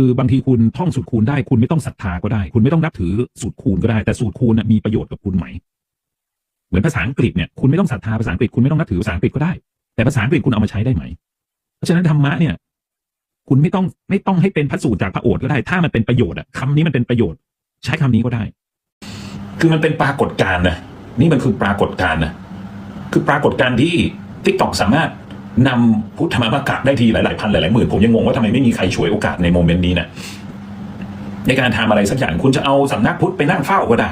คือบางทีคุณท่องสูตรคูณได้คุณไม่ต้องศรัทธาก็ได้ คุณไม่ต้องนับถือสูตรคูณก็ได้ แต่สูตรคูณน่ะมีประโยชน์กับคุณไหม เหมือนภาษาอังกฤษเนี่ยคุณไม่ต้องศรัทธาภาษาอังกฤษคุณไม่ต้องนับถือภาษาอังกฤษก็ได้ แต่ภาษาอังกฤษคุณเอามาใช้ได้ไหม เพราะฉะนั้นธรรมะเนี่ย คุณไม่ต้องไม่ต้องให้เป็นพระสูตรจากพระโอษฐ์ก็ได้ ถ้ามันเป็นประโยชน์อะคำนี้มันเป็นประโยชน์ ใช้คำนี้ก็ได้ คือมันเป็นปรากฏการณ์นะนี่มันคือปรากฏการณ์นะคือปรากฏการณ์ที่ทิกตอกสามารถ นำพุทธมามกะได้ทีหลายๆพันหลายๆหมื่นผมยังงงว่าทำไมไม่มีใครฉวยโอกาสในโมเมนต์นี้นะในการทำอะไรสักอย่างคุณจะเอาสำนักพุทธไปนั่งเฝ้าก็ได้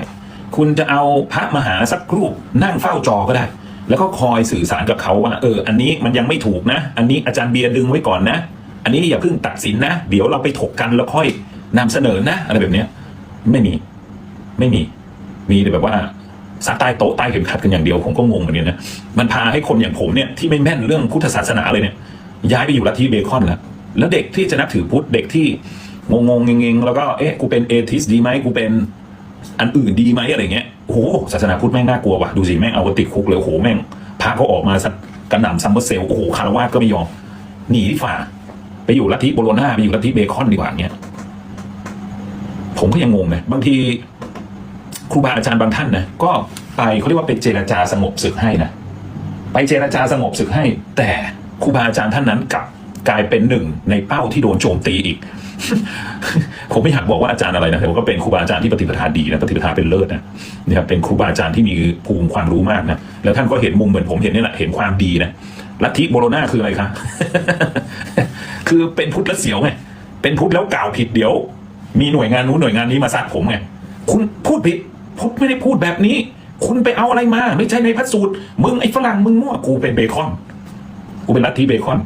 คุณจะเอาพระมหาสักรูปนั่งเฝ้าจอก็ได้ แล้วก็คอยสื่อสารกับเขาว่า เออ อันนี้มันยังไม่ถูกนะ อันนี้อาจารย์เบียร์ดึงไว้ก่อนนะ อันนี้อย่าเพิ่งตัดสินนะ เดี๋ยวเราไปถกกันแล้วค่อยนำเสนอนะ อะไรแบบเนี้ยไม่มี ไม่มี มีแต่แบบว่า ซัดใต้โต๊ะใต้เข็มขัดกันอย่างเดียวผมก็งงเหมือนกันนะมันพาให้คนอย่างผมเนี่ยที่ไม่แม่นเรื่องพุทธศาสนาเลยเนี่ยย้ายไปอยู่ลัทธิเบคอนแล้วแล้วเด็กที่จะนับถือพุทธเด็กที่งงงๆเงงแล้วก็เอ๊ะกูเป็นเอทิสดีไหมกูเป็นอันอื่นดีไหมอะไรเงี้ยโอ้โหศาสนาพุทธแม่งน่ากลัวว่ะดูสิแม่งเอาติดคุกเลยโอ้โหแม่งพระเขาออกมาสักกระหน่ำซัมเมอร์เซลโอ้โหคารวะก็ไม่ยอมหนีที่ฝ่า ไปอยู่ลัทธิโบโลนาไปอยู่ลัทธิเบคอนดีกว่าเงี้ยผมก็ยังงงนะบางที ครูบาอาจารย์บางท่านนะก็ไปเขาเรียกว่าไปเจรจาสงบศึกให้นะไปเจรจาสงบศึกให้ แต่ครูบาอาจารย์ท่านนั้นกลับกลายเป็นหนึ่งในเป้าที่โดนโจมตีอีก ผมไม่อยากบอกว่าอาจารย์อะไรนะแต่ผมก็เป็นครูบาอาจารย์ที่ปฏิปทาดีนะปฏิปทาเป็นเลิศนะนะครับเป็นครูบาอาจารย์ที่มีภูมิความรู้มากนะแล้วท่านก็เห็นมุมเหมือนผมเห็นนี่แหละเห็นความดีนะลัทธิโบโลนาคืออะไรคะคือเป็นพุทธแล้วเสียวไงเป็นพุทธแล้วกล่าวผิดเดี๋ยว มีหน่วยงานนู้นหน่วยงานนี้มาซัดผมไงคุณพูดผิด ผมไม่ได้พูดแบบนี้ คุณไปเอาอะไรมา ไม่ใช่ในพระสูตร มึงไอ้ฝรั่งมึงมั่วกูเป็นเบคอน กูเป็นลัทธิเบคอน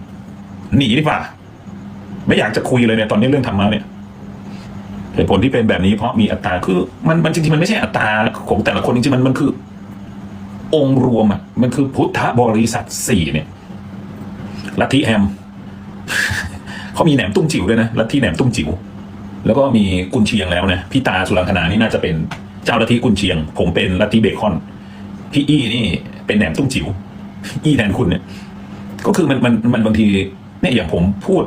หนีดีกว่า ไม่อยากจะคุยเลยเนี่ยตอนนี้เรื่องธรรมะเนี่ยเหตุผลที่เป็นแบบนี้เพราะมีอัตราคือ มันมันจริงๆมันไม่ใช่อัตราของแต่ละคนจริงๆมันมันคือ องค์รวมอะมันคือพุทธบริษัทสี่เนี่ยลัทธิแอมเขามีแหนมตุ้มจิ๋วด้วยนะลัทธิแหนมตุ้มจิ๋วแล้วก็มีกุนเชียงแล้วนะพี่ตาสุรังคณานี่น่าจะเป็น เจ้าลัทธิกุนเชียง ผมเป็นลัทธิเบคอน พี่อี้นี่เป็นแหนมตุ้มจิ๋วอี้แทนคุณเนี่ย ก็คือมันมันมันบางทีเนี่ยอย่างผมพูด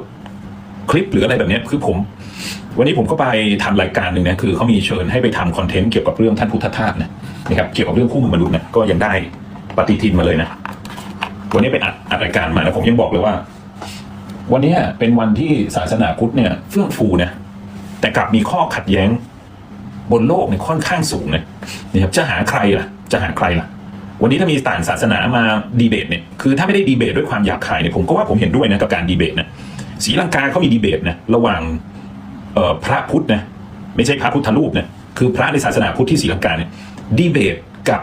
คลิปหรืออะไรแบบนี้คือผม วันนี้ผมก็ไปทำรายการหนึ่งนะคือเขามีเชิญให้ไปทำคอนเทนต์เกี่ยวกับเรื่องท่านพุทธทาสนะนะครับเกี่ยวกับเรื่องคู่มือมนุษย์นะก็ยังได้ปฏิทินมาเลยนะ วันนี้ไปอัดอัดรายการมาแล้วผมยังบอกเลยว่า วันนี้เป็นวันที่ศาสนาพุทธเนี่ยเฟื่องฟูนะแต่กลับมีข้อขัดแย้ง บนโลกเนี่ยค่อนข้างสูงนะนะครับจะหาใครล่ะ จะหาใครล่ะ วันนี้ถ้ามีต่างศาสนามาดีเบตเนี่ยคือถ้าไม่ได้ดีเบตด้วยความหยาบคายเนี่ยผมก็ว่าผมเห็นด้วยนะกับการดีเบตนะศรีลังกาเขามีดีเบตนะระหว่างพระพุทธนะไม่ใช่พระพุทธรูปนะคือพระในศาสนาพุทธที่ศรีลังกาเนี่ยดีเบตกับ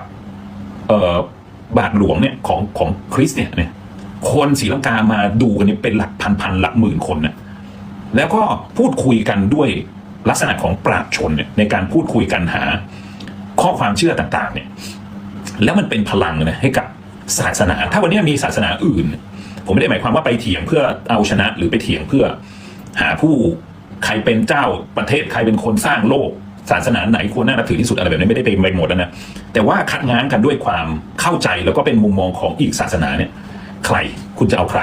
บาทหลวงเนี่ยของของคริสเนี่ยเนี่ยคนศรีลังกามาดูกันเนี่ยเป็นหลักพันพันหลักหมื่นคนนะแล้วก็พูดคุยกันด้วย ลักษณะของปราชชนเนี่ยในการพูดคุยกันหา ข้อความเชื่อต่างๆเนี่ยแล้วมันเป็นพลังนะให้กับศาสนา ถ้าวันนี้มีศาสนาอื่น ผมไม่ได้หมายความว่าไปเถียงเพื่อเอาชนะหรือไปเถียงเพื่อ หาผู้ใครเป็นเจ้าประเทศใครเป็นคนสร้างโลกศาสนาไหนควรน่านับถือที่สุดอะไรแบบนี้ไม่ได้ไปไปหมดแล้วนะแต่ว่าคัดง้างกันด้วยความเข้าใจแล้วก็เป็นมุมมองของอีกศาสนาเนี่ย ใครคุณจะเอาใคร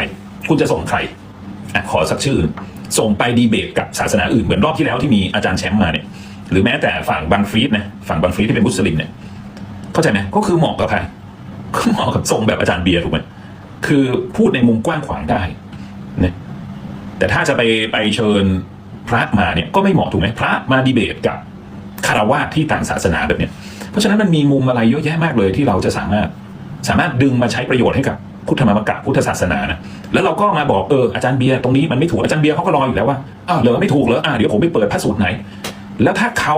คุณจะส่งใครอขอสักชื่อ ส่งไปดีเบตกับศาสนาอื่นเหมือนรอบที่แล้วที่มีอาจารย์แชมป์มาเนี่ยหรือแม้แต่ฝั่งบังฟรีดนะฝั่งบังฟรีดที่เป็นมุสลิมเนี่ยเข้าใจไหมก็คือเหมาะกับใครก็เหมาะกับทรงแบบอาจารย์เบียร์ถูกไหมคือพูดในมุมกว้างขวางได้เนี่ยแต่ถ้าจะไปไปเชิญพระมาเนี่ยก็ไม่เหมาะถูกไหมพระมาดีเบตกับคารวะที่ต่างศาสนาแบบเนี้ยเพราะฉะนั้นมันมีมุมอะไรเยอะแยะมากเลยที่เราจะสามารถสามารถดึงมาใช้ประโยชน์ให้กับ พุทธมามกะพุทธศาสนานะแล้วเราก็มาบอกเอออาจารย์เบียร์ตรงนี้มันไม่ถูกอาจารย์เบียร์เขาก็รออยู่แล้วว่าอ้าวเหรอไม่ถูกเหรออ่าเดี๋ยวผมไปเปิดพระสูตรไหน แล้วถ้าเขา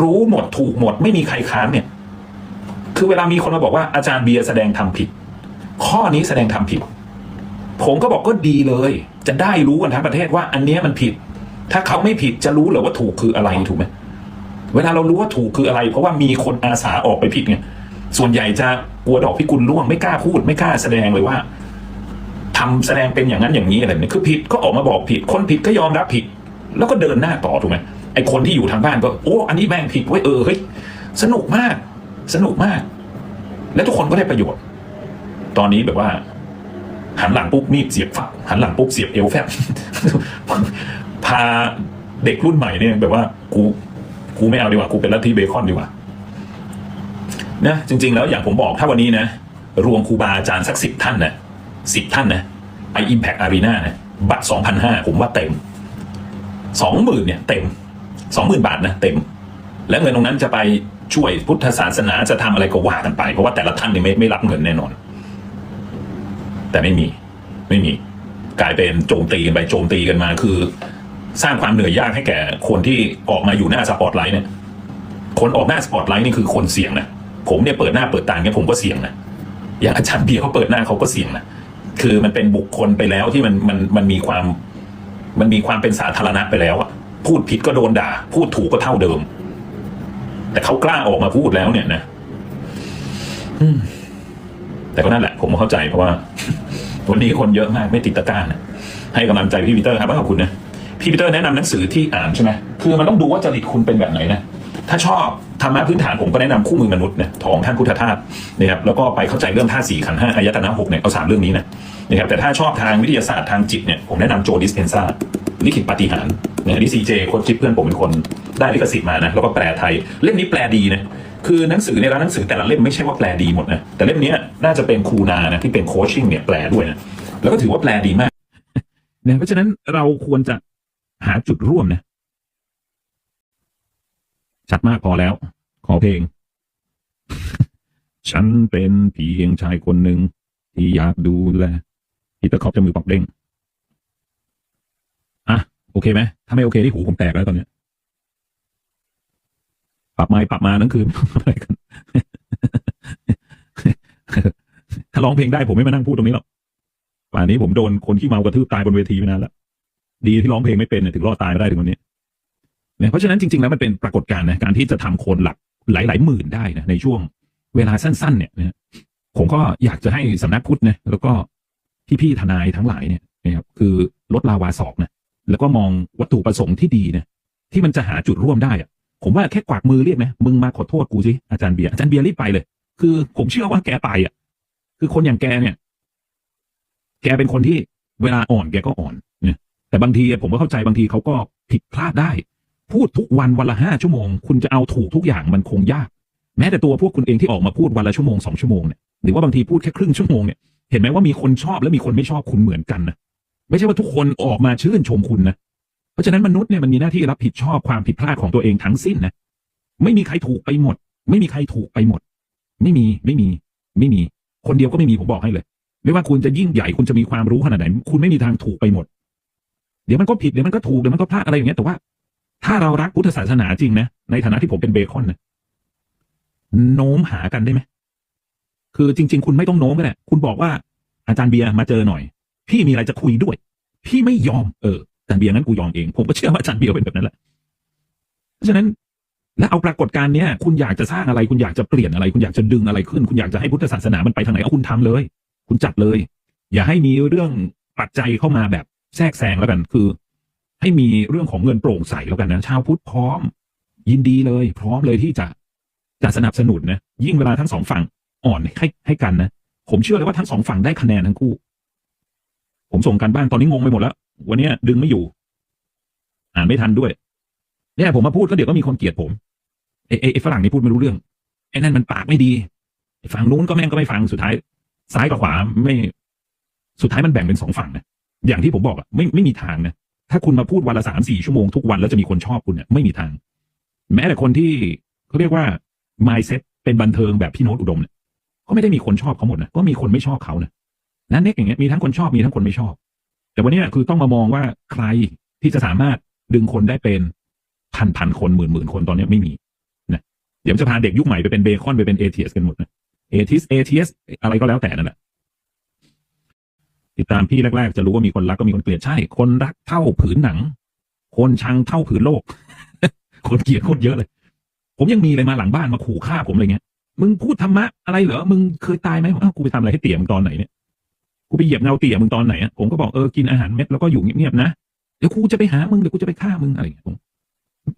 รู้หมดถูกหมดไม่มีใครค้านเนี่ย คือเวลามีคนมาบอกว่าอาจารย์เบียร์แสดงทำผิด ข้อนี้แสดงทำผิด ผมก็บอกก็ดีเลย จะได้รู้กันทั้งประเทศว่าอันเนี้ยมันผิด ถ้าเขาไม่ผิดจะรู้เหรอว่าถูกคืออะไรถูกไหมเวลาเรารู้ว่าถูกคืออะไร เพราะว่ามีคนอาสาออกไปผิดไง ส่วนใหญ่จะกลัวดอกพิกุลร่วงไม่กล้าพูดไม่กล้าแสดงเลยว่าทำแสดงเป็นอย่างนั้นอย่างนี้อะไรแบบนี้คือผิดก็ออกมาบอกผิด คนผิดก็ยอมรับผิด แล้วก็เดินหน้าต่อถูกไหมไอคนที่อยู่ทางบ้านก็โอ้อันนี้แม่งผิดไว้ยเออเฮ้ยสนุกมาก สนุกมาก และทุกคนก็ได้ประโยชน์ ตอนนี้แบบว่า หันหลังปุ๊บมีดเสียบฝักหันหลังปุ๊บเสียบเอวแฟบพาเด็กรุ่นใหม่เนี่ยแบบว่ากูกูไม่เอาดีกว่ากูเป็นลัทธิเบคอนดีกว่า นะจริง ๆ แล้วอย่างผมบอกถ้าวันนี้นะ รวมครูบาอาจารย์สักสิบท่านนะสิบท่านนะไออิมแพกอารีนานะบัตรสองพันห้าผมว่าเต็มสองหมื่นเนี่ยเต็มสองหมื่นบาทนะเต็ม และเงินตรงนั้นจะไปช่วยพุทธศาสนาจะทำอะไรก็ว่ากันไป เพราะว่าแต่ละท่านเนี่ยไม่ไม่รับเงินแน่นอน แต่ไม่มีไม่มี กลายเป็นโจมตีกันไปโจมตีกันมาคือ สร้างความเหนื่อยยากให้แก่คนที่ออกมาอยู่หน้าสปอตไลท์เนี่ยคนออกหน้าสปอตไลท์นี่คือคนเสี่ยงนะ ผมเนี่ยเปิดหน้าเปิดตาเนี่ยผมก็เสี่ยงนะอย่างอาจารย์เบียร์เขาเปิดหน้าเขาก็เสี่ยงนะคือมันเป็นบุคคลไปแล้วที่มันมันมันมีความ มันมีความเป็นสาธารณะไปแล้วอะพูดผิดก็โดนด่า พูดถูกก็เท่าเดิม แต่เขากล้าออกมาพูดแล้วเนี่ยนะแต่ก็นั่นแหละ ผมเข้าใจเพราะว่าวันนี้คนเยอะมากไม่ติดตะกร้านะให้กำลังใจพี่ปีเตอร์ครับขอบคุณนะพี่ปีเตอร์แนะนำหนังสือที่อ่านใช่ไหมคือมันต้องดูว่าจริตคุณเป็นแบบไหนนะ ถ้าชอบธรรมะพื้นฐานผมก็แนะนำคู่มือมนุษย์เนะของท่านพุทธทาสนะครับแล้วก็ไปเข้าใจเรื่องธาตุสี่ขันห้าอายตนะหกเนี่ยเอาสามเรื่องนี้นะนะครับแต่ถ้าชอบทางวิทยาศาสตร์ทางจิตเนี่ยผมแนะนำโจดิสเพนซาลิขิตปฏิหารเนี่ยนี่ซีเจโค้ชจิปเพื่อนผมเป็นคนได้ลิขสิทธิ์มานะแล้วก็แปลไทยเล่มนี้แปลดีนะคือหนังสือในร้านหนังสือแต่ละเล่มไม่ใช่ว่าแปลดีหมดนะแต่เล่มนี้น่าจะเป็นครูนานะที่เป็นโคชชิ่งเนี่ยแปลด้วยนะแล้วก็ถือว่าแปลดีมากเนี่ยเพราะฉะนั้นเราควรจะหาจุดร่วมนะ ชัดมากพอแล้ว ขอเพลง ฉันเป็นเพียงชายคนหนึ่งที่อยากดูแลพีเตอร์คอปจะมือปอกเด้งอะโอเคไหมถ้าไม่โอเคที่หูผมแตกแล้วตอนเนี้ยปรับไม้ปรับมานั่นคืออะไรกันถ้าร้องเพลงได้ผมไม่มานั่งพูดตรงนี้หรอกป่านนี้ผมโดนคนขี้เมากระทืบตายบนเวทีไปนานแล้วดีที่ร้องเพลงไม่เป็นเนี่ยถึงรอดตายมาได้ถึงวันนี้ เนี่ยเพราะฉะนั้นจริงๆแล้วมันเป็นปรากฏการณ์นะการที่จะทำคนหลักหลายๆหมื่นได้นะในช่วงเวลาสั้น ๆ เนี่ยนะผมก็อยากจะให้สำนักพุทธนะแล้วก็พี่ๆทนายทั้งหลายเนี่ยนะครับคือลดลาวาศอกนะแล้วก็มองวัตถุประสงค์ที่ดีนะที่มันจะหาจุดร่วมได้อะผมว่าแค่กวักมือเรียกนะมึงมาขอโทษกูสิอาจารย์เบียร์อาจารย์เบียร์รีบไปเลย คือผมเชื่อว่าแกไปอะ คือคนอย่างแกเนี่ย แกเป็นคนที่เวลาอ่อนแกก็อ่อนเนี่ยแต่บางทีผมก็เข้าใจบางทีเขาก็ผิดพลาดได้ พูดทุกวันวันละห้าชั่วโมง คุณจะเอาถูกทุกอย่างมันคงยาก แม้แต่ตัวพวกคุณเองที่ออกมาพูดวันละชั่วโมงสองชั่วโมงเนี่ยหรือว่าบางทีพูดแค่ครึ่งชั่วโมงเนี่ยเห็นไหมว่ามีคนชอบและมีคนไม่ชอบคุณเหมือนกันนะไม่ใช่ว่าทุกคนออกมาชื่นชมคุณนะเพราะฉะนั้นมนุษย์เนี่ยมันมีหน้าที่รับผิดชอบความผิดพลาดของตัวเองทั้งสิ้นนะไม่มีใครถูกไปหมด ไม่มีใครถูกไปหมด ไม่มีไม่มี ไม่มี คนเดียวก็ไม่มีผมบอกให้เลย ไม่ว่าคุณจะยิ่งใหญ่คุณจะมีความรู้ขนาดไหนคุณไม่มีทางถูกไปหมด เดี๋ยวมันก็ผิดเดี๋ยวมันก็ถูกเดี๋ยวมันก็พลาดอะไรอย่างเงี้ยแต่ว่า ถ้าเรารักพุทธศาสนาจริงนะ ในฐานะที่ผมเป็นเบคอนนะโน้มหากันได้ไหมคือจริง ๆ คุณไม่ต้องโน้มก็ได้คุณบอกว่าอาจารย์เบียร์มาเจอหน่อย พี่มีอะไรจะคุยด้วย พี่ไม่ยอมเอออาจารย์เบียร์งั้นกูยอมเอง ผมก็เชื่อว่าอาจารย์เบียร์เป็นแบบนั้นแหละเพราะฉะนั้นและเอาปรากฏการณ์เนี้ยคุณอยากจะสร้างอะไร คุณอยากจะเปลี่ยนอะไร คุณอยากจะดึงอะไรขึ้น คุณอยากจะให้พุทธศาสนามันไปทางไหนเอาคุณทำเลย คุณจัดเลย อย่าให้มีเรื่องปัจจัยเข้ามาแบบแทรกแซงแล้วกัน คือ ให้มีเรื่องของเงินโปร่งใสแล้วกันนะชาวพุทธพร้อม ยินดีเลย พร้อมเลยที่จะจะสนับสนุนนะยิ่งเวลาทั้งสองฝั่งอ่อนให้ให้กันนะผมเชื่อเลยว่าทั้งสองฝั่งได้คะแนนทั้งคู่ ผมส่งกันบ้านตอนนี้งงไปหมดแล้ววันนี้ดึงไม่อยู่ อ่านไม่ทันด้วยเนี่ยผมมาพูดก็เดี๋ยวก็มีคนเกลียดผมไอ้ไอ้ไอ้ฝรั่งนี่พูดไม่รู้เรื่องไอ้นั่นมันปากไม่ดีฝั่งนู้นก็แม่งก็ไม่ฟังสุดท้าย ซ้ายกับขวาไม่ สุดท้ายมันแบ่งเป็นสองฝั่งนะอย่างที่ผมบอกอะไม่ไม่มีทางนะ ถ้าคุณมาพูดวันละสามสี่ชั่วโมงทุกวันแล้วจะมีคนชอบคุณเนี่ยไม่มีทาง แม้แต่คนที่เขาเรียกว่า mindset เป็นบันเทิงแบบพี่โน้ตอุดมเนี่ยก็ไม่ได้มีคนชอบเขาหมดนะก็มีคนไม่ชอบเขานะนั่นเน็กอย่างเงี้ยมีทั้งคนชอบมีทั้งคนไม่ชอบ แต่วันนี้คือต้องมามองว่าใครที่จะสามารถดึงคนได้เป็นพันพันคนหมื่นหมื่นคนตอนนี้ไม่มีนะเดี๋ยวจะพาเด็กยุคใหม่ไปเป็นเบคอนไปเป็นเอทีเอสกันหมดนะเอทีสเอทีเอสอะไรก็แล้วแต่นั่นแหละ ติดตามพี่แรกๆ จะรู้ว่ามีคนรักก็มีคนเกลียดใช่ คนรักเท่าผืนหนัง คนชังเท่าผืนโลก คนเกลียดโคตรเยอะเลย ผมยังมีเลยมาหลังบ้านมาขู่ฆ่าผมอะไรเงี้ย มึงพูดธรรมะอะไรเหรอ มึงเคยตายไหมอ้าวกูไปทำอะไรให้เตี่ยมึงตอนไหนเนี่ย กูไปเหยียบเงาเตี่ยมึงตอนไหนอะ ผมก็บอกเออกินอาหารเม็ดแล้วก็อยู่เงียบๆนะ เดี๋ยวกูจะไปหามึงเดี๋ยวกูจะไปฆ่ามึงอะไรอย่างเงี้ยผม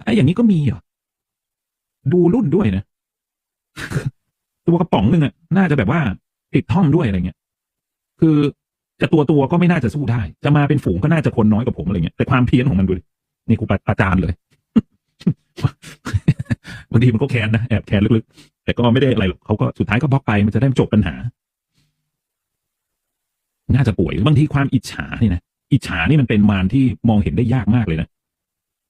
ไอ้อย่างนี้ก็มีเหรอ ดูรุ่นด้วยนะ ตัวกระป๋องหนึ่งอะ น่าจะแบบว่าติดท่อมด้วยอะไรเงี้ย คือ จะตัวตัวก็ไม่น่าจะสู้ได้ จะมาเป็นฝูงก็น่าจะคนน้อยกว่าผมอะไรเงี้ยแต่ความเพี้ยนของมันดูดินี่ครูอาจารย์เลยบางทีมันก็แค้นนะแอบแค้นลึกๆแต่ก็ไม่ได้อะไรหรอกเขาก็สุดท้ายก็บล็อกไปมันจะได้จบปัญหา น่าจะป่วยบางทีความอิจฉานี่นะอิจฉานี่มันเป็นมารที่มองเห็นได้ยากมากเลยนะ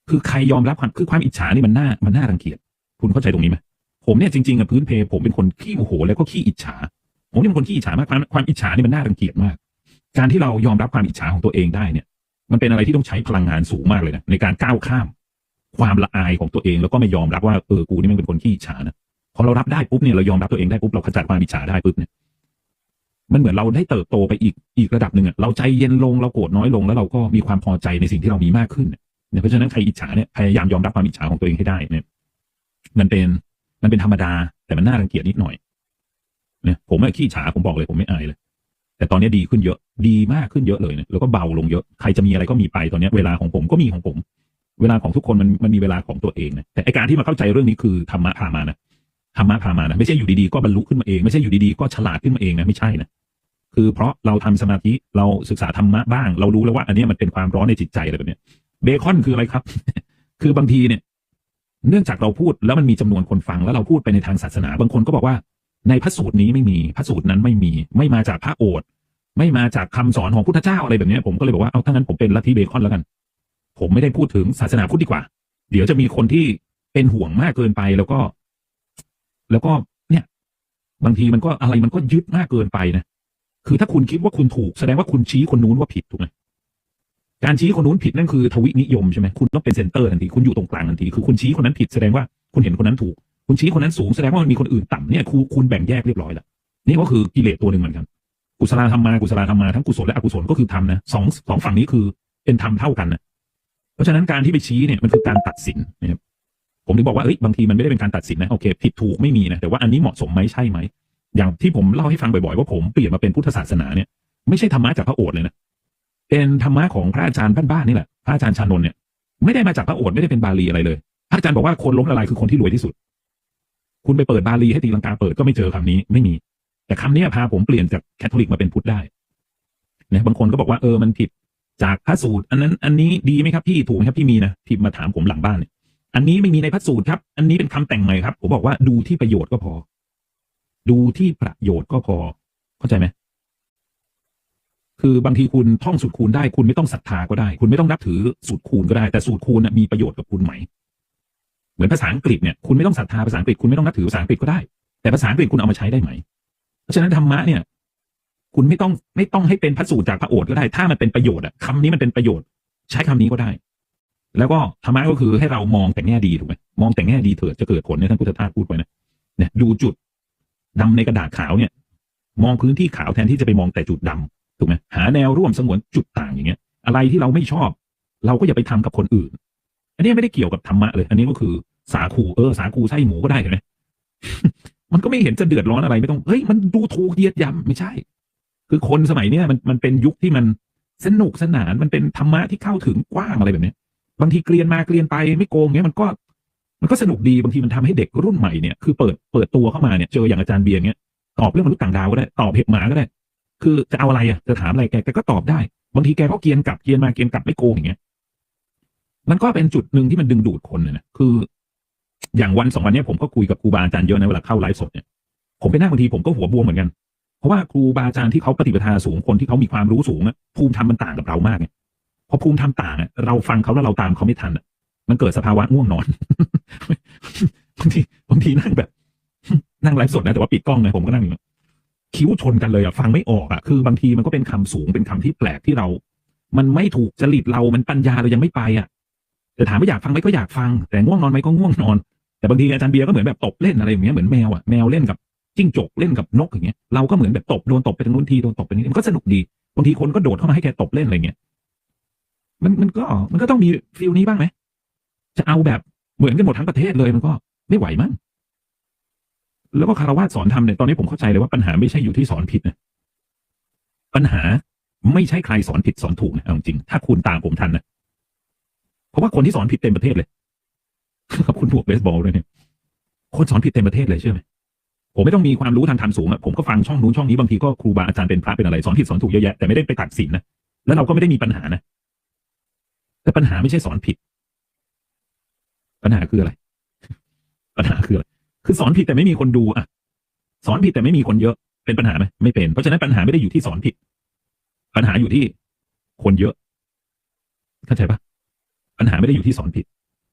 คือใครยอมรับความคือความอิจฉานี่มันน่ามันน่ารังเกียจคุณเข้าใจตรงนี้ไหมผมเนี่ยจริงๆอะพื้นเพผมเป็นคนขี้โมโหแล้วก็ขี้อิจฉาผมเนี่ยเป็นคนขี้อิจฉามากความความอิจฉานี่มันน่ารังเกียจมาก การที่เรายอมรับความอิจฉาของตัวเองได้เนี่ย มันเป็นอะไรที่ต้องใช้พลังงานสูงมากเลยนะในการก้าวข้าม ความละอายของตัวเองแล้วก็ไม่ยอมรับว่าเออกูนี่มันเป็นคนขี้อิจฉานะพอเรารับได้ปุ๊บเนี่ยเรายอมรับตัวเองได้ปุ๊บเราขจัดความอิจฉาได้ปุ๊บเนี่ยมันเหมือนเราได้เติบโตไปอีกอีกระดับหนึ่งอะเราใจเย็นลงเราโกรธน้อยลงแล้วเราก็มีความพอใจในสิ่งที่เรามีมากขึ้นเนี่ยเพราะฉะนั้นใครอิจฉาเนี่ยพยายามยอมรับความอิจฉาของตัวเองให้ได้เนี่ยมันเป็นมันเป็นธรรมดาแต่มันน่ารังเกียจนิดหน่อยเนี่ยผมอะขี้อิจฉาผมบอกเลยผมไม่อายเลย แต่ตอนนี้ดีขึ้นเยอะ ดีมากขึ้นเยอะเลยเนี่ยแล้วก็เบาลงเยอะ ใครจะมีอะไรก็มีไปตอนนี้เวลาของผมก็มีของผม เวลาของทุกคนมันมันมีเวลาของตัวเองนะ แต่ไอการที่มาเข้าใจเรื่องนี้คือธรรมะพามานะ ธรรมะพามานะ ไม่ใช่อยู่ดีๆก็บรรลุขึ้นมาเอง ไม่ใช่อยู่ดีๆก็ฉลาดขึ้นมาเองนะ ไม่ใช่นะ คือเพราะเราทำสมาธิ เราศึกษาธรรมะบ้าง เรารู้แล้วว่า อันนี้มันเป็นความร้อนในจิตใจอะไรแบบเนี้ยเบคอนคืออะไรครับ คือบางทีเนี่ย เนื่องจากเราพูดแล้วมันมีจำนวนคนฟังแล้วเราพูดไปในทางศาสนา บางคนก็บอกว่า ในพระสูตรนี้ไม่มีพระสูตรนั้นไม่มีไม่มาจากพระโอษฐ์ไม่มาจากคำสอนของพุทธเจ้าอะไรแบบนี้ผมก็เลยบอกว่าเอาถ้างั้นผมเป็นลัทธิเบคอนแล้วกัน ผมไม่ได้พูดถึงศาสนาพุทธดีกว่า เดี๋ยวจะมีคนที่เป็นห่วงมากเกินไปแล้วก็ แล้วก็เนี่ย บางทีมันก็อะไรมันก็ยึดมากเกินไปนะคือถ้าคุณคิดว่าคุณถูกแสดงว่าคุณชี้คนนู้นว่าผิดถูกไหมการชี้คนนู้นผิดนั่นคือทวินิยมใช่ไหมคุณต้องเป็นเซนเตอร์ทันทีคุณอยู่ตรงกลางทันทีคือคุณชี้คนนั้นผิดแสดงว่าคุณเห็นคนนั้นถูก คุณชี้คนนั้นสูงแสดงว่ามันมีคนอื่นต่ำเนี่ยคุณคุณแบ่งแยกเรียบร้อยแล้วนี่ก็คือกิเลสตัวหนึ่งเหมือนกันกุศลธรรมมากุศลธรรมมาทั้งกุศลและอกุศลก็คือธรรมนะสองสองฝั่งนี้คือเป็นธรรมเท่ากันนะเพราะฉะนั้นการที่ไปชี้เนี่ยมันคือการตัดสินนะครับผมถึงบอกว่าเอ้ยบางทีมันไม่ได้เป็นการตัดสินนะโอเคผิดถูกไม่มีนะแต่ว่าอันนี้เหมาะสมไหมใช่ไหมอย่างที่ผมเล่าให้ฟังบ่อยๆว่าผมเปลี่ยนมาเป็นพุทธศาสนาเนี่ยไม่ใช่ธรรมะจากพระโอษฐ์เลยนะเป็นธรรมะของพระอาจารย์บ้านๆนี่แหละพระอาจารย์ชานนท์เนี่ยไม่ได้มาจากพระโอษฐ์ไม่ได้เป็นบาลีอะไรเลยพระอาจารย์บอกว่าคนล้มละลายคือคนที่รวยที่สุด คุณไปเปิดบาลีให้ตีลังกาเปิดก็ไม่เจอคำนี้ไม่มี แต่คำนี้พาผมเปลี่ยนจากแคทอลิกมาเป็นพุทธได้นะบางคนก็บอกว่าเออมันผิดจากพระสูตร อันนั้นอันนี้ดีไหมครับพี่ถูกไหมครับพี่มีนะพิมมาถามผมหลังบ้านเนี่ยอันนี้ไม่มีในพระสูตรครับ อันนี้เป็นคำแต่งใหม่ครับ ผมบอกว่าดูที่ประโยชน์ก็พอ ดูที่ประโยชน์ก็พอ เข้าใจไหมคือบางทีคุณท่องสูตรคูณได้คุณไม่ต้องศรัทธาก็ได้ คุณไม่ต้องนับถือสูตรคูณก็ได้ แต่สูตรคูณนะมีประโยชน์กับคุณไหม เหมือนภาษาอังกฤษเนี่ยคุณไม่ต้องศรัทธาภาษาอังกฤษคุณไม่ต้องนับถือภาษาอังกฤษก็ได้ แต่ภาษาอังกฤษคุณเอามาใช้ได้ไหม เพราะฉะนั้นธรรมะเนี่ย คุณไม่ต้องไม่ต้องให้เป็นพระสูตรจากพระโอษฐ์ก็ได้ ถ้ามันเป็นประโยชน์อะคำนี้มันเป็นประโยชน์ ใช้คำนี้ก็ได้ แล้วก็ธรรมะก็คือให้เรามองแต่แง่ดีถูกไหมมองแต่แง่ดีเถิดจะเกิดผลเนี่ยท่านพุทธทาสพูดไว้นะเนี่ยดูจุดดำในกระดาษขาวเนี่ย มองพื้นที่ขาวแทนที่จะไปมองแต่จุดดำถูกไหมหาแนวร่วมสงวนจุดต่างอย่างเงี้ย อะไรที่เราไม่ชอบ เราก็อย่าไปทำกับคนอื่น อันนี้ไม่ได้เกี่ยวกับธรรมะเลย อันนี้ก็คือ สาคูเออสาคูไส้หมูก็ได้เห็นไหมมันก็ไม่เห็นจะเดือดร้อนอะไรไม่ต้องเฮ้ยมันดูถูกเยียดยำไม่ใช่ คือคนสมัยเนี้ยมันมันเป็นยุคที่มันสนุกสนานมันเป็นธรรมะที่เข้าถึงกว้างอะไรแบบนี้บางทีเกลียนมาเกลียนไปไม่โกงเงี้ยมันก็ มันก็สนุกดีบางทีมันทำให้เด็กรุ่นใหม่เนี่ยคือเปิดเปิดตัวเข้ามาเนี่ยเจออย่างอาจารย์เบียร์เงี้ยตอบเรื่องมนุษย์ต่างดาวก็ได้ตอบเห็บหมาก็ได้ คือจะเอาอะไรอะจะถามอะไรแกแกก็ตอบได้บางทีแกก็เกรียนกลับเกรียนมาเกรียนกลับไม่โกงอย่างเงี้ยมันก็เป็นจุดหนึ่งที่มันดึงดูดคนนะคือ อย่างวันสองวันเนี้ยผมก็คุยกับครูบาอาจารย์เยอะในะเวลาเข้าไลฟ์สดเนี่ยผมไปนั่งบางทีผมก็หัวบวมเหมือนกัน เพราะว่าครูบาอาจารย์ที่เขาปฏิปทาสูงคนที่เขามีความรู้สูงอะภูมิธรรมมันต่างกับเรามากเนี่ยพอภูมิธรรมต่างอะเราฟังเขาแล้วเราตามเขาไม่ทันอะมันเกิดสภาวะง่วงนอนบางทีบางทีนั่งแบบ นั่งไลฟ์สดนะแต่ว่าปิดกล้องเลยผมก็นั่งอยู่คิ้วชนกันเลยอะฟังไม่ออกอะคือบางทีมันก็เป็นคำสูงเป็นคำที่แปลกที่เรา มันไม่ถูกจริตเรามันปัญญาเรายังไม่ไปอะแต่ถามว่าอยากฟังไหมก็อยากฟัง แต่ง่วงนอนไหมก็ง่วงนอน แต่บางทีอาจารย์เบียร์ก็เหมือนแบบตบเล่นอะไรอย่างเงี้ยเหมือนแมวอะแมวเล่นกับจิ้งจกเล่นกับนกอย่างเงี้ยเราก็เหมือนแบบตบโดนตบไปทางนู้นทีโดนตบไปนี้มันก็สนุกดีบางทีคนก็โดดเข้ามาให้แกตบเล่นอะไรเงี้ยมันมันก็มันก็ต้องมีฟิลนี้บ้างไหมจะเอาแบบเหมือนกันหมดทั้งประเทศเลยมันก็ไม่ไหวมั้งแล้วก็คารวะสอนทำเนี่ยตอนนี้ผมเข้าใจเลยว่าปัญหาไม่ใช่อยู่ที่สอนผิดนะปัญหาไม่ใช่ใครสอนผิดสอนถูกนะเอาจริง ถ้าคุณตามผมทันนะเพราะว่าคนที่สอนผิดเต็มประเทศเลย ขอบคุณพวกเบสบอลด้วยเนี่ยคนสอนผิดเต็มประเทศเลยเชื่อไหมผมไม่ต้องมีความรู้ทางธรรมสูงอะผมก็ฟังช่องนู้นช่องนี้บางทีก็ครูบาอาจารย์เป็นพระเป็นอะไรสอนผิดสอนถูกเยอะแยะแต่ไม่ได้ไปตัดสินนะแล้วเราก็ไม่ได้มีปัญหานะแต่ปัญหาไม่ใช่สอนผิด ปัญหาคืออะไร ปัญหาคืออะไรคือสอนผิดแต่ไม่มีคนดูอะสอนผิดแต่ไม่มีคนเยอะ เป็นปัญหาไหมไม่เป็นเพราะฉะนั้นปัญหาไม่ได้อยู่ที่สอนผิด ปัญหาอยู่ที่คนเยอะเข้าใจปะปัญหาไม่ได้อยู่ที่สอนผิด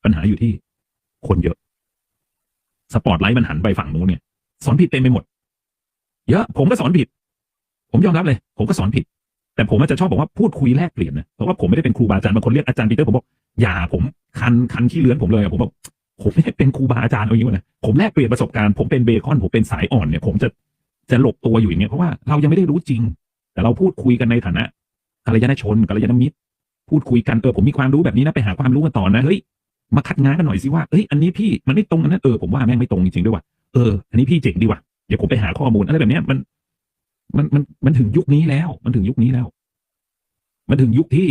ปัญหาอยู่ที่ คนเยอะ สปอตไลท์มันหันไปฝั่งนู้นเนี่ย สอนผิดเต็มไปหมด เยอะ ผมก็สอนผิด ผมยอมรับเลย ผมก็สอนผิด แต่ผมอาจจะชอบบอกว่าพูดคุยแลกเปลี่ยนนะเพราะว่าผมไม่ได้เป็นครูบาอาจารย์บางคนเรียกอาจารย์ปีเตอร์ผมบอกอย่าผมคันคันขี้เลื้อนผมเลยอะผมบอกผมไม่ได้เป็นครูบาอาจารย์เอาอย่างนี้นะผมแลกเปลี่ยนประสบการณ์ผมเป็นเบคอนผมเป็นสายอ่อนเนี่ย ผมจะจะหลบตัวอยู่อย่างเงี้ยเพราะว่าเรายังไม่ได้รู้จริง แต่เราพูดคุยกันในฐานะกัลยาณชนกัลยาณมิตรพูดคุยกันเออผมมีความรู้แบบนี้นะไปหาความรู้กันต่อนะเฮ้ย มาคัดงานกันหน่อยสิว่าเอ้ยอันนี้พี่มันไม่ตรงกันนะเออผมว่าแม่งไม่ตรงจริงๆด้วยว่ะเอออันนี้พี่เจ๋งดีว่ะเดี๋ยวผมไปหาข้อมูลอะไรแบบเนี้ยมันมันมันมันถึงยุคนี้แล้ว มันถึงยุคนี้แล้ว มันถึงยุคที่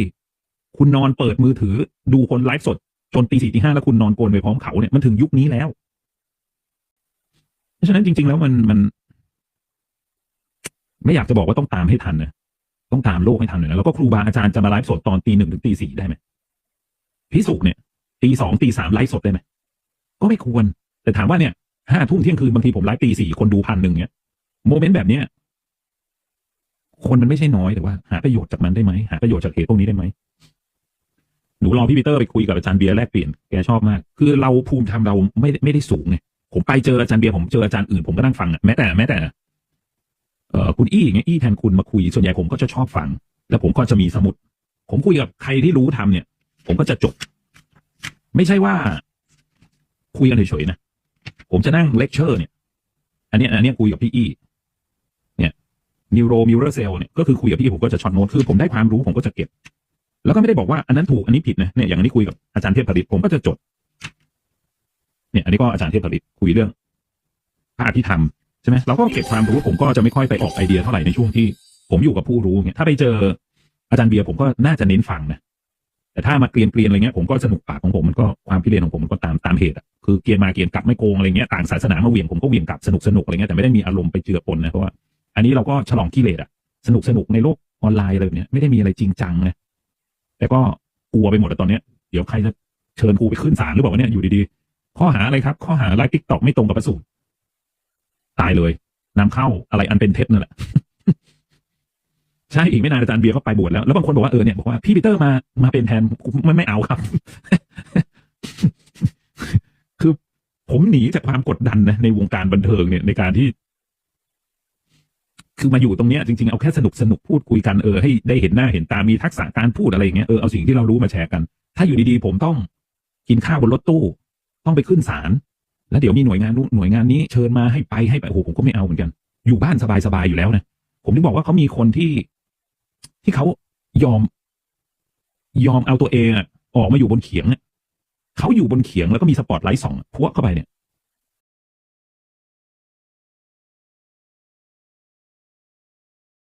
คุณนอนเปิดมือถือ ดูคนไลฟ์สดจนตีสี่ตีห้าแล้วคุณนอนโกนไปพร้อมเขาเนี่ยมันถึงยุคนี้แล้ว เพราะฉะนั้นจริง ๆ แล้วมันมัน ไม่อยากจะบอกว่าต้องตามให้ทันนะต้องตามโลกให้ทันเลยนะแล้วก็ครูบาอาจารย์จะมาไลฟ์สดตอนตีหนึ่งถึงตีสี่ได้ไหมพิสุกเนี่ย ตีสองตีสามไลฟ์สดได้ไหมก็ไม่ควร แต่ถามว่าเนี่ยห้าทุ่มเที่ยงคืนบางทีผมไลฟ์ตีสี่คนดูพันหนึ่งเนี่ยโมเมนต์แบบเนี้ยคนมันไม่ใช่น้อยแต่ว่า หาประโยชน์จากมันได้ไหมหาประโยชน์จากเหตุพวกนี้ได้ไหมหนูรอพี่ปีเตอร์ไปคุยกับอาจารย์เบียร์แลกเปลี่ยนแกชอบมาก คือเราภูมิธรรมเราไม่ไม่ได้สูงไงผมไปเจออาจารย์เบียร์ผมเจออาจารย์อื่นผมก็นั่งฟังอะแม้แต่แม้แต่เอ่อคุณอี้อย่างเงี้ยอี้แทนคุณมาคุยส่วนใหญ่ผมก็จะชอบฟัง แล้วผมก็จะมีสมุด ผมคุยกับใครที่รู้ทำเนี่ย ผมก็จะจบ ไม่ใช่ว่า คุยกันเฉยๆนะ ผมจะนั่งเลคเชอร์เนี่ย อันนี้อันนี้คุยกับพี่อี้เนี่ยนิวโรมิวเรอร์เซลเนี่ยก็คือคุยกับพี่ผมก็จะช็อตโน้ตคือผมได้ความรู้ผมก็จะเก็บ แล้วก็ไม่ได้บอกว่าอันนั้นถูกอันนี้ผิดนะเนี่ยอย่างนี้คุยกับอาจารย์เทพผลิตผมก็จะจด เนี่ย อันนี้ก็อาจารย์เทพผลิตคุยเรื่องพระอภิธรรมใช่ไหมเราก็เก็บความรู้ผมก็จะไม่ค่อยไปออกไอเดียเท่าไหร่ในช่วงที่ ผมอยู่กับผู้รู้เนี่ยถ้าไปเจออาจารย์เบียร์ผมก็น่าจะเน้นฟังนะ แต่ถ้ามาเกลียนเกลียนอะไรเงี้ยผมก็สนุกปากของผมมันก็ความพิเรนของผมมันก็ตามตามเหตุอะคือเกลียนมาเกลียนกลับไม่โกงอะไรเงี้ยต่างศาสนามาเหวี่ยงผมก็เหวี่ยงกลับสนุกสนุกอะไรเงี้ยแต่ไม่ได้มีอารมณ์ไปเจือปนนะเพราะว่าอันนี้เราก็ฉลองกิเลสอะสนุกสนุกในโลกออนไลน์อะไรแบบเนี้ยไม่ได้มีอะไรจริงจังนะแต่ก็กลัวไปหมดอะตอนเนี้ยเดี๋ยวใครจะเชิญกูไปขึ้นศาลหรือเปล่าเนี่ยอยู่ดีๆ ข้อหาอะไรครับ ข้อหาไลฟ์ทิกตอกไม่ตรงกับพระสูตรตายเลยนำเข้าอะไรอันเป็นเท็จนั่นแหละ ใช่อีกไม่นานอาจารย์เบียร์ก็ไปบวชแล้วแล้วบางคนบอกว่าเออเนี่ยบอกว่าพี่ปีเตอร์มามาเป็นแทนไม่ไม่เอาครับ คือผมหนีจากความกดดันนะในวงการบันเทิงเนี่ยในการที่ คือมาอยู่ตรงเนี้ยจริงๆเอาแค่สนุกสนุกพูดคุยกันเออให้ได้เห็นหน้าเห็นตามีทักษะการพูดอะไรอย่างเงี้ยเออเอาสิ่งที่เรารู้มาแชร์กัน ถ้าอยู่ดีๆผมต้องกินข้าวบนรถตู้ ต้องไปขึ้นศาลแล้วเดี๋ยวมีหน่วยงานนู้นหน่วยงานนี้เชิญมาให้ไปให้ไปโอ้โหผมก็ไม่เอาเหมือนกัน อยู่บ้านสบายๆอยู่แล้วนะผมถึงบอกว่าเขามีคนที่ ที่เขายอม ยอมเอาตัวเองออกมาอยู่บนเขียงเขาอยู่บนเขียงแล้วก็มีสปอตไลท์ส่องพวกเข้าไปเนี่ย